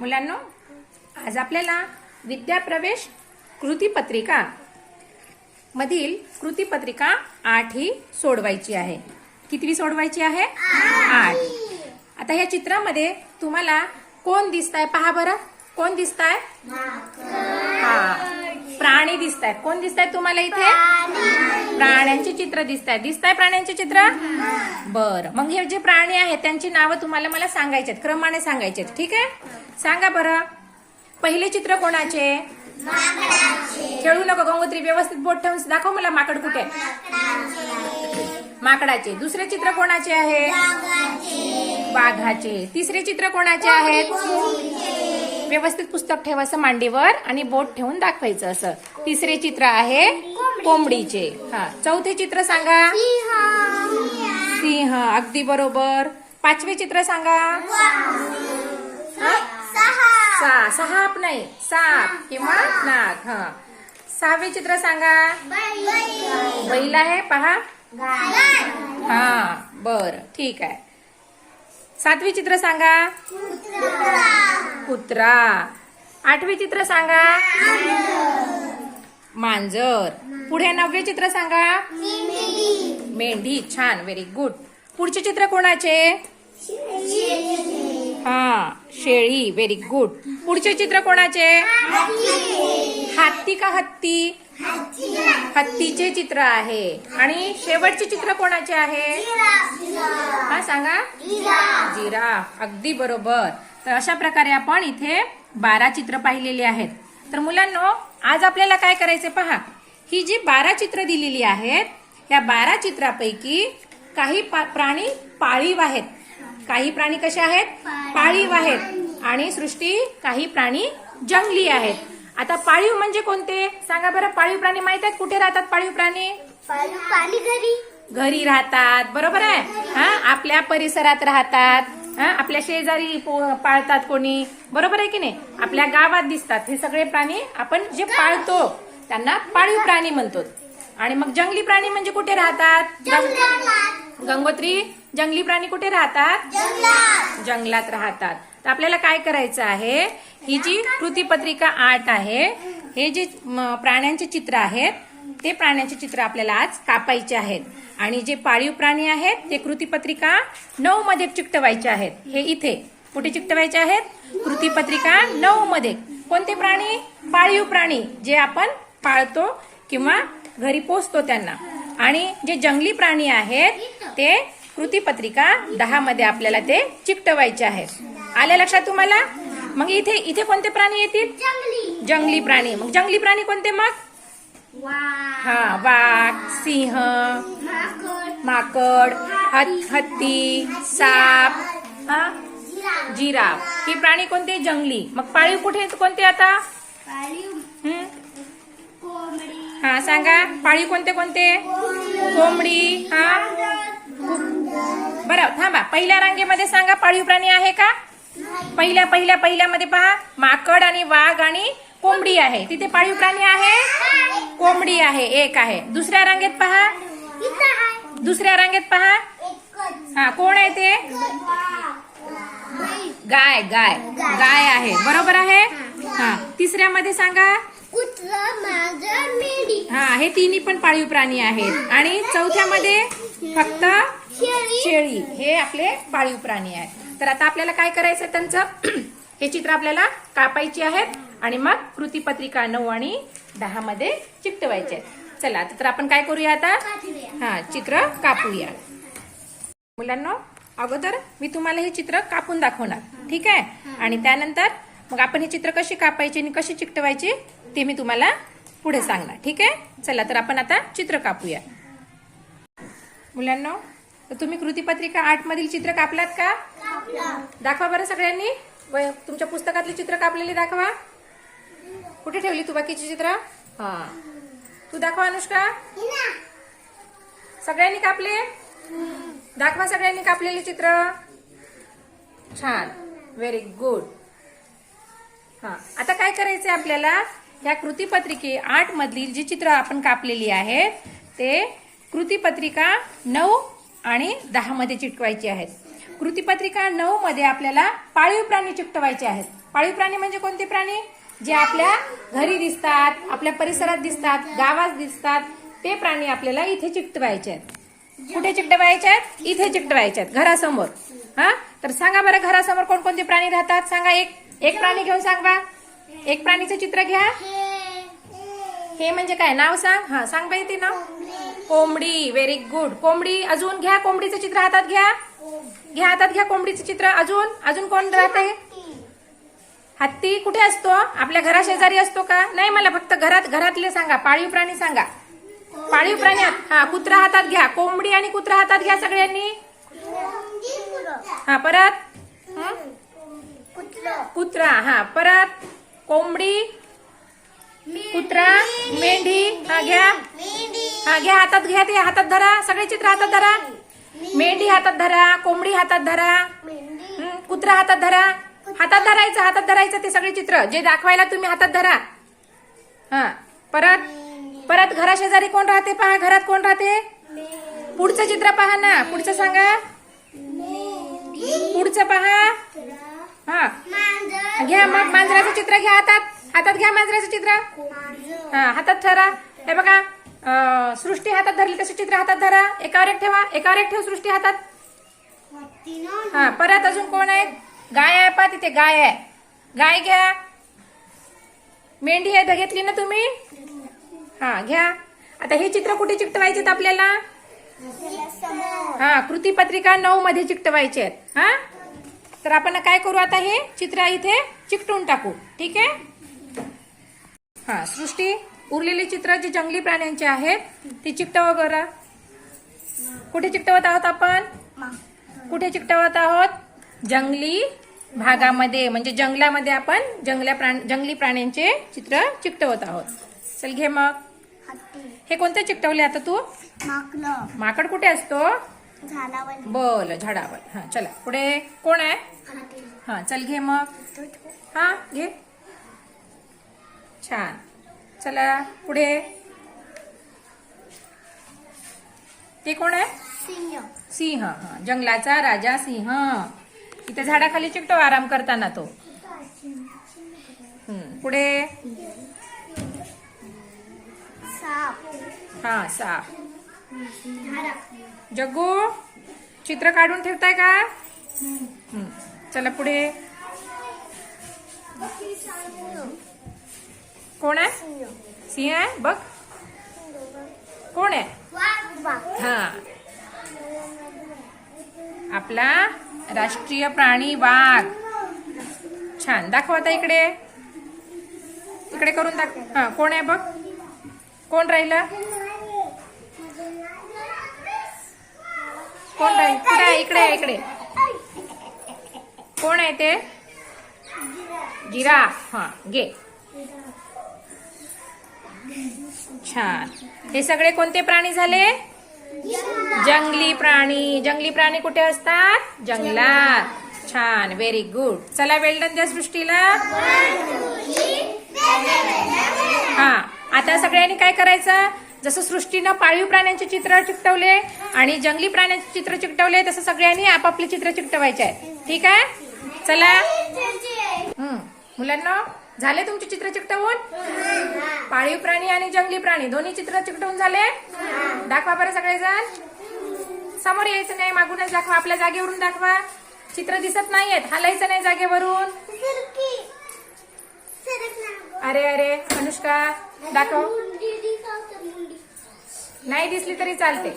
मुलांनो आज आपल्याला विद्याप्रवेश कृतीपत्रिका मधील कृतीपत्रिका आठ ही सोडवायची आहे. कितवी सोडवायची आहे? आठ. आता ह्या चित्रामध्ये तुम्हाला कोण दिसताय पहा बरं. कोण दिसताय? हा. प्राणी दिसतायत. कोण दिसतायत तुम्हाला इथे? प्राण्यांचे चित्र दिसत आहेत प्राण्यांचे चित्र? बरं. मग हे जे प्राणी आहेत त्यांची नावं तुम्हाला मला सांगायचे आहेत क्रमाने सांगायचे आहेत ठीक आहे? सांगा बरं. पहिले चित्र कोणाचे? खेळू नको गंगोत्री व्यवस्थित बोट ठेवून दाखव मला माकड कुठे. माकडाचे. दुसरे चित्र कोणाचे आहे? वाघाचे तिसरे चित्र कोणाचे आहेत? व्यवस्थित पुस्तक ठेवायचं मांडीवर आणि बोट ठेवून दाखवायचं असं. तिसरे चित्र आहे कोंबडीचे. हा चौथे चित्र सांगा. सिंह. अगदी बरोबर. पाचवे चित्र सांगा. सहा. सहाप नाही साप किंवा नाग हा. सहावे चित्र सांगा. बैल. आहे पहा. हा बर ठीक आहे. सातवे चित्र सांगा. कुत्रा. आठवे चित्र सांगा. मांजर. पुढे नववे चित्र सांगा. मेंढी. छान व्हेरी गुड पुढचे चित्र कोणाचे? हा शेळी व्हेरी गुड पुढचे चित्र कोणाचे? हत्ती का हत्ती? हत्तीचे चित्र आहे. आणि शेवटचे चित्र कोणाचे आहे? हा सांगा. जिरा अगदी बरोबर. तर अशा प्रकारे आपण इथे बारा चित्र पाहिलेली आहेत. तर मुलांनो आज आपल्याला काय करायचे पहा? ही जी बारा चित्र दिलेली आहेत या बारा चित्रापैकी काही पा- प्राणी पाळीव आहेत. काही प्राणी कसे आहेत? पाळीव. आहेत. आणि सृष्टी काही प्राणी जंगली आहेत. आता पाळीव म्हणजे कोणते? सांगा बरं पाळीव प्राणी माहीत आहेत? कुठे राहतात पाळीव प्राणी? घरी. घरी राहतात. बरोबर आहे? हा आपल्या परिसरात राहतात. हा आपल्या शेजारी पो- पाळतात कोणी. बरोबर आहे की नाही? आपल्या गावात दिसतात. हे सगळे प्राणी आपण जे पाळतो त्यांना पाळीव प्राणी म्हणतो. आणि मग जंगली प्राणी म्हणजे कुठे राहतात? गंग- गंगोत्री जंगली प्राणी कुठे राहतात? जंगलात. राहतात. तर आपल्याला काय करायचं आहे? ही जी कृतीपत्रिका आठ आहे हे जे प्राण्यांचे चित्र आहेत ते प्राण्यांचे चित्र आपल्याला आज कापायचे आहेत. आणि जे पाळीव प्राणी आहेत ते कृतीपत्रिका नऊ मध्ये चिकटवायचे आहेत. हे इथे. कुठे चिकटवायचे आहेत? कृतीपत्रिका नऊ मध्ये कोणते प्राणी? पाळीव प्राणी जे आपण पाळतो किंवा घरी पोचतो त्यांना. आणि जे जंगली प्राणी आहेत ते कृतीपत्रिका दहा मध्ये आपल्याला ते चिकटवायचे आहेत. आल्या लक्षात तुम्हाला? मग इथे इथे कोणते प्राणी येतील? जंगली. प्राणी. मग जंगली प्राणी कोणते मग? हा वाघ सिंह माकड. माकड हत- हत्ती. साप हा? जिराफ. हे प्राणी कोणते? जंगली. मग पाळीव कुठे कोणते आता? पाळीव. हा सांगा पाळीव कोणते कोणते? कोंबडी हा? बरं थांबा पहिल्या रांगेमध्ये सांगा पाळीव प्राणी आहे का? पहिल्या पहिल्या पहिल्यामध्ये पहा माकड आणि वाघ आणि कोंबडी आहे. तिथे पाळीव प्राणी आहे? कोंबडी आहे एक आहे. दुसऱ्या रांगेत पहा. दुसऱ्या रांगेत पहा. हा कोण आहे ते? गाय गाय. गाय आहे. बरोबर आहे? हा तिसऱ्यामध्ये सांगा. हा हे तिन्ही पण पाळीव प्राणी आहेत. आणि चौथ्यामध्ये फक्त शेळी. हे आपले पाळीव प्राणी आहेत. तर आता आपल्याला काय करायचं त्यांचं? हे चित्र आपल्याला कापायची आहेत आणि मग कृतीपत्रिका नऊ आणि दहा मध्ये चिकटवायचे आहेत. चला आता तर आपण काय करूया आता. हा चित्र कापूया. मुलांना अगोदर मी तुम्हाला हे चित्र कापून दाखवणार. ठीक आहे? आणि त्यानंतर मग आपण हे चित्र कशी कापायची आणि कशी चिकटवायची ते मी तुम्हाला पुढे सांगणार. ठीक आहे? चला तर आपण आता चित्र कापूया. मुलांना तर तुम्ही कृतीपत्रिका आठ मधील चित्र कापलात का? दाखवा बरं सगळ्यांनी. व- तुमच्या पुस्तकातले चित्र कापलेले दाखवा. कुठे ठेवली तू बाकीची चित्र? हा. तू दाखवा अनुष्का. सगळ्यांनी कापले? दाखवा सगळ्यांनी कापलेले चित्र. छान. व्हेरी गुड हा. आता काय करायचंय आपल्याला? ह्या कृतीपत्रिके आठ मधली जी चित्र आपण कापलेली आहेत ते कृतीपत्रिका नऊ आणि दहा मध्ये चिटकवायची आहेत. कृतीपत्रिका नऊ मध्ये आपल्याला पाळीव प्राणी चिकटवायचे आहेत. पाळीव प्राणी म्हणजे कोणते प्राणी? जे आपल्या घरी दिसतात आपल्या परिसरात दिसतात गावात दिसतात ते प्राणी आपल्याला इथे चिकटवायचे आहेत. कुठे चिकटवायचे आहेत? इथे चिकटवायचे आहेत घरासमोर. हा? तर सांगा बरं घरासमोर कोणकोणते प्राणी राहतात? सांगा एक. एक प्राणी घेऊन सांग बा. एक प्राणीचं चित्र घ्या. हे म्हणजे काय? नाव सांग. हा सांग बाई ते नाव कोंबडी. व्हेरी गुड कोंबडी अजून घ्या कोंबडीचं चित्र हातात घ्या. घ्या हातात घ्या कोंबडीचं चित्र. अजून? अजून कोण राहते? हत्ती कुठे असतो? आपल्या घराशेजारी असतो का? नाही मला फक्त घरात घरातले सांगा. पाळीव प्राणी सांगा. पाळीव प्राणी हा कुत्रा हातात घ्या. कोंबडी आणि कुत्रा हातात घ्या सगळ्यांनी. हा परत. कुत्रा. हा परत कोंबडी कुत्रा मेंढी हा घ्या. हा घ्या हातात घ्या ते हातात धरा सगळे चित्र हातात धरा. मेंढी. हातात धरा कोंबडी हातात धरा. कुत्रा हातात धरा. हातात धरायचं हातात धरायचं ते सगळे चित्र जे दाखवायला तुम्ही हातात धरा. हा परत. परत घराशेजारी कोण राहते पहा घरात कोण राहते? पुढचं चित्र पहा ना पुढचं सांगा. पुढचं पहा. हा. घ्या मग मांजराचं चित्र घ्या हातात. हातात घ्या मांजराचं चित्र. हा हातात ठरा हे बघा सृष्टी हातात धरली तसे चित्र हातात धरा. एकावर एक ठेवा. एकावर एक ठेव सृष्टी हातात. हा परत अजून कोण आहे गाय आहे पा तिथे गाय आहे. गाय घ्या. मेंढी आहे घेतली ना तुम्ही? हा घ्या. आता हे चित्र कुठे चिकटवायचे आपल्याला? हा कृतीपत्रिका नऊ मध्ये चिकटवायचे आहेत. हा? तर आपण काय करू आता हे? चित्र इथे चिकटून टाकू. ठीक आहे? हा सृष्टी उरलेले चित्र जे जंगली प्राण्यांचे आहेत ते चिकटवा बरं. कुठे चिकटवत आहोत आपण? कुठे चिकटवत आहोत? जंगली भागामध्ये म्हणजे जंगलामध्ये आपण जंगल्या प्राण जंगली प्राण्यांचे चित्र चिकटवत आहोत. चल घे मग. हे कोणते चिकटवले आता तू? माकड कुठे असतो? झाडावर. बोल झाडावर. हा चला. पुढे कोण आहे? हा चल घे मग. हा घे. छान. चला पुढे. ते कोण आहे? सिंह. सिंह. हा जंगलाचा राजा सिंह. इथे झाडाखाली चिकटो आराम करताना तो. हम्म, पुढे. साप. हा साप. जग्गू चित्र काढून ठेवताय का? चला पुढे. कोण आहे? सिंह आहे? बघ. कोण आहे? हा. आपला राष्ट्रीय प्राणी वाघ. छान. दाखव आता इकडे. इकडे करून दाख हा कोण आहे बघ? कोण राहिलं? कोण राहील? कुठे आहे? इकडे आहे, इकडे. कोण आहे ते? जिराफ हा घे. छान. हे सगळे कोणते प्राणी झाले? जंगली प्राणी. जंगली प्राणी कुठे असतात? जंगलात. छान. व्हेरी गुड चला वेल्डन द्या सृष्टीला. हा. आता सगळ्यांनी काय करायचं? जसं सृष्टीनं पाळीव प्राण्यांचे चित्र चिकटवले आणि जंगली प्राण्यांचे चित्र चिकटवले तसं सगळ्यांनी आपापले चित्र चिकटवायचे आहे ठीक आहे? चला. हं. मुलांना झाले तुमचे चित्र चिकटवून? पाळीव प्राणी आणि जंगली प्राणी दोन्ही चित्र चिकटवून झाले? दाखवा बरं सगळेजण. समोर यायचं नाही मागूनच दाखवा आपल्या जागेवरून दाखवा. चित्र दिसत नाहीयेत हलायचं नाही जागेवरून. अरे अरे अनुष्का दाखव. नाही दिसली तरी चालते.